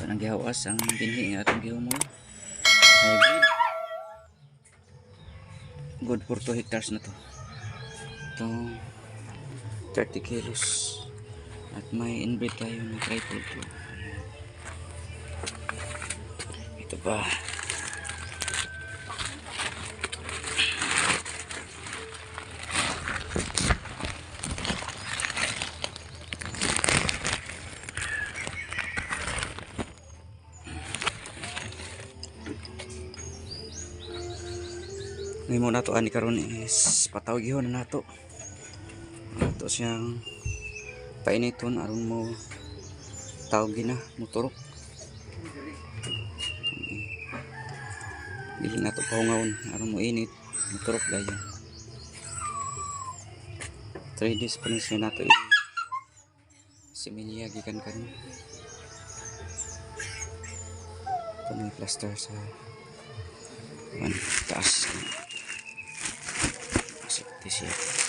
Ito nang gihawas ang binhi nga atong gihumoy. Hybrid. Good for 2 hectares na to. Ito 30 kilos. At may inbreed tayo na triple to. Ito pa. Ngayon mo na to ani karon is patawag na nato. Nato siyang painiton aron mo tawag na motorok. Dili na to pahungawon aron mo init motorok dayon. 3 days pa rin siya nato i similya gikan karon. Ito may plaster sa One, taas. Masakti siya.